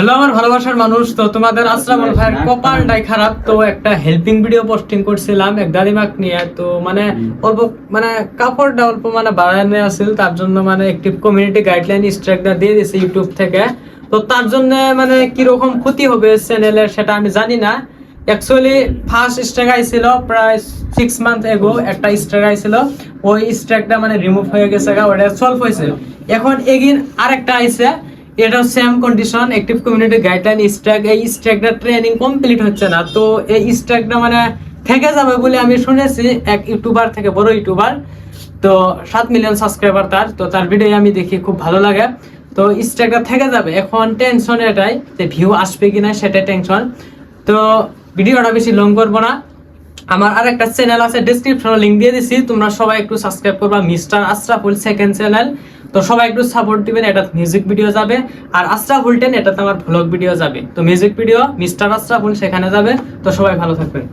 Hello আমার ভালোবাসার মানুষ। তো তোমাদের আসলামুল ভাইয়ের কপালটাই খারাপ। তো একটা হেল্পিং ভিডিও পোস্টিং করছিলাম এক দাদিমাক নিয়ে। তো মানে অল্প মানে কাপড়টা অল্প মানে বাড়ানো আছিল। তার জন্য মানে একটি কমিউনিটি গাইডলাইন স্ট্রাকচার দিয়ে দিয়েছে ইউটিউব থেকে। তো তার জন্য মানে কীরকম ক্ষতি হবে চ্যানেলের সেটা আমি জানি না। অ্যাকচুয়ালি ফার্স্ট স্ট্রাইক আইছিল প্রায় সিক্স মান্থ এগো একটা স্ট্রাইক আইছিল। ওই স্ট্রাইকটা মানে রিমুভ হয়ে গেছে গা, ওটা সলভ হয়েছে। এখন এগিন আরেকটা আইছে। এটা same condition active community guideline strike এই স্ট্রাইকটা ট্রেনিং কমপ্লিট হচ্ছে না। তো এই স্ট্রাইকটা মানে থেকে যাবে বলে আমি শুনেছি, এক ইউটিউবার থেকে, বড় ইউটিউবার। তো সাত মিলিয়ন সাবস্ক্রাইবার তার, তো তার ভিডিও আমি দেখি, খুব ভালো লাগে। তো স্ট্রাইকটা থেকে যাবে। এখন টেনশন এটাই যে ভিউ আসবে কি না সেটাই টেনশন তো ভিডিওটা বেশি লং করব না। আমার আর একটা চ্যানেল আছে ডেসক্রিপশনে লিংক দিয়ে দিছি। তোমরা সবাই একটু সাবস্ক্রাইব করবা। মিস্টার আশরাফুল সেকেন্ড চ্যানেল তো সবাই একটু সাপোর্ট দিবেন এটা মিউজিক ভিডিও যাবে। আর আশরাফ টেন, এটাতে আমার ভ্লগ ভিডিও যাবে। তো মিউজিক ভিডিও মিস্টার আশরাফুল সেখানে যাবে। তো সবাই ভালো থাকবেন।